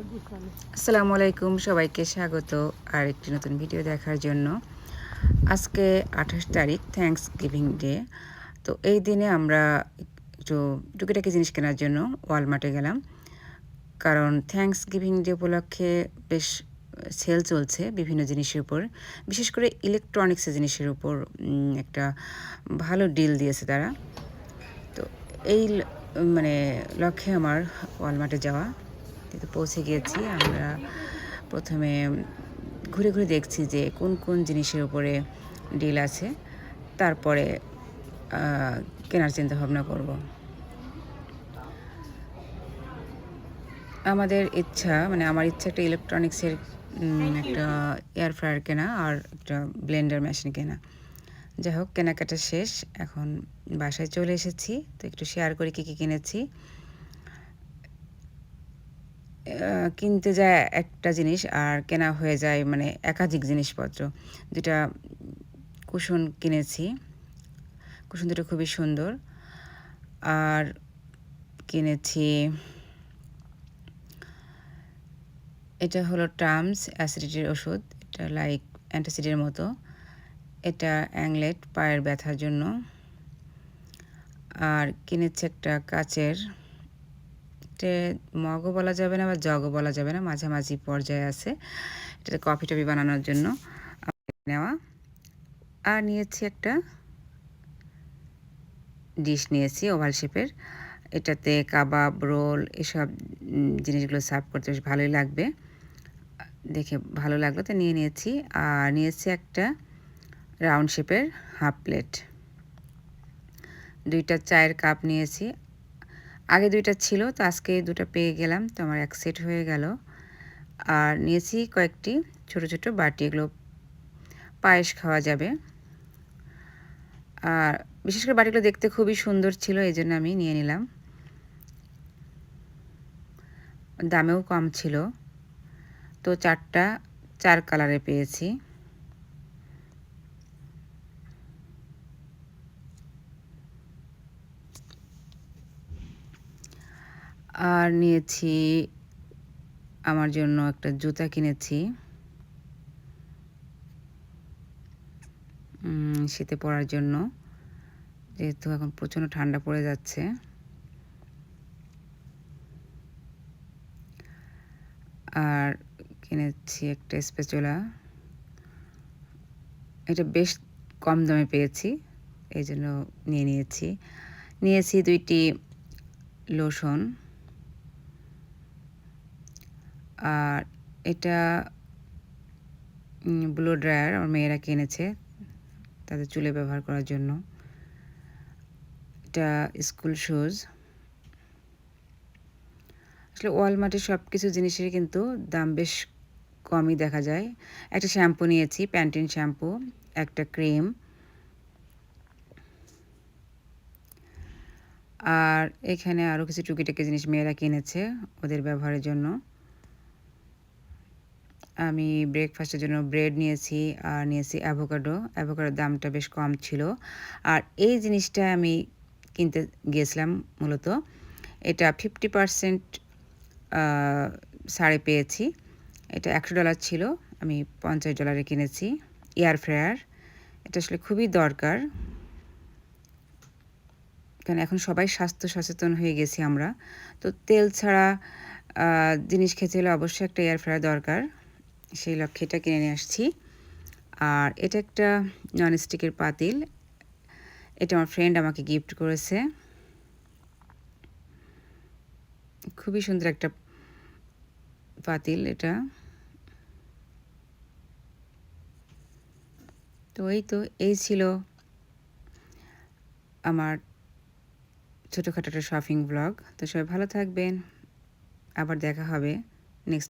আসসালামু আলাইকুম, সবাইকে স্বাগত আর একটি নতুন ভিডিও দেখার জন্য। আজকে আঠাশ তারিখ থ্যাঙ্কস গিভিং ডে তো এই দিনে আমরা একটু টুকিটাকি জিনিস কেনার জন্য ওয়ালমার্টে গেলাম। কারণ থ্যাঙ্কস গিভিং ডে উপলক্ষে বেশ সেল চলছে বিভিন্ন জিনিসের উপর। বিশেষ করে ইলেকট্রনিক্সের জিনিসের উপর একটা ভালো ডিল দিয়েছে তারা। তো এই মানে লক্ষ্যে আমার ওয়ালমার্টে যাওয়া। কিন্তু পৌঁছে গিয়েছি আমরা প্রথমে ঘুরে ঘুরে দেখছি যে কোন কোন জিনিসের উপরে ডিল আছে। তারপরে কেনার চিন্তা ভাবনা করব। আমাদের ইচ্ছা মানে আমার ইচ্ছা একটা ইলেকট্রনিক্সের একটা এয়ার ফ্রায়ার কেনা আর একটা ব্লেন্ডার মেশিন কেনা। যাই হোক, কেনাকাটা শেষ। এখন বাসায় চলে এসেছি। তো একটু শেয়ার করি কী কী কিনেছি। কিনতে যায় একটা জিনিস আর কেনা হয়ে যায় মানে একাধিক জিনিসপত্র। দুটা কুশন কিনেছি। কুশন দুটো খুবই সুন্দর। আর কিনেছি, এটা হলো টার্মস অ্যাসিডিটির ওষুধ। এটা লাইক অ্যান্টাসিডের মতো। এটা অ্যাংলেট পায়ের ব্যথার জন্য। আর কিনেছি একটা কাচের এটা মগও বলা যাবে না বা জগও বলা যাবে না, মাঝামাঝি পর্যায়ে আছে। এটা কফি টফি বানানোর জন্য নেওয়া। আর নিয়েছি একটা ডিশ নিয়েছি, ওভাল শেপের। এটাতে কাবাব, রোল এসব জিনিসগুলো সার্ভ করতে বেশ ভালোই লাগবে। দেখে ভালো লাগল তো নিয়ে নিয়েছি। আর নিয়েছি একটা রাউন্ড শেপের হাফ প্লেট। দুইটা চায়ের কাপ নিয়েছি। আগে দুইটা ছিল, তো আজকে দুটো পেয়ে গেলাম, তো আমার এক সেট হয়ে গেল। আর নিয়েছি কয়েকটি ছোট ছোট বাটি, এগুলো পায়েস খাওয়া যাবে। আর বিশেষ করে বাটিগুলো দেখতে খুবই সুন্দর ছিল, এই জন্য আমি নিয়ে নিলাম। দামেও কম ছিল, তো চারটা, চার কালারে পেয়েছি। আর নিয়েছি আমার জন্য একটা জুতা কিনেছি। শীতে পরার জন্য। যেহেতু এখন প্রচণ্ড ঠান্ডা পড়ে যাচ্ছে। আর কিনেছি একটা স্পেচুলা। এটা বেশ কম দামে পেয়েছি, এই জন্য নিয়ে নিয়েছি। নিয়েছি দুইটি লোশন। আর এটা ব্লো ড্রায়ার আমার মেয়েরা কিনেছে তাদের চুলে ব্যবহার করার জন্য। এটা স্কুল শুজ আসলে ওয়ালমার্টের সব কিছু জিনিসের কিন্তু দাম বেশ কমই দেখা যায়। একটা শ্যাম্পু নিয়েছি প্যান্টিন শ্যাম্পু একটা ক্রিম আর এখানে আরও কিছু টুকিটাকি জিনিস মেয়েরা কিনেছে ওদের ব্যবহারের জন্য। আমি ব্রেকফাস্টের জন্য ব্রেড নিয়েছি, আর নিয়েছি অ্যাভোকাডো অ্যাভোকাডোর দামটা বেশ কম ছিল। আর এই জিনিসটা আমি কিনতে গিয়েছিলাম মূলত। এটা ফিফটি পারসেন্ট ছাড়ে পেয়েছি। এটা একশো ডলার ছিল। আমি পঞ্চাশ ডলারে কিনেছি। এয়ার ফ্রায়ার এটা আসলে খুবই দরকার। কারণ এখন সবাই স্বাস্থ্য সচেতন হয়ে গেছি আমরা। তো তেল ছাড়া জিনিস খেতে হলে অবশ্যই একটা এয়ার ফ্রায়ার দরকার। সেই লক্ষ্যে এটা কিনে নিয়ে আসছি। আর এটা একটা ননস্টিকের পাতিল। এটা আমার ফ্রেন্ড আমাকে গিফট করেছে। খুবই সুন্দর একটা পাতিল এটা। তো এই তো, এই ছিল আমার ছোটোখাটো একটা শপিং ব্লগ তো সবাই ভালো থাকবেন। আবার দেখা হবে নেক্সট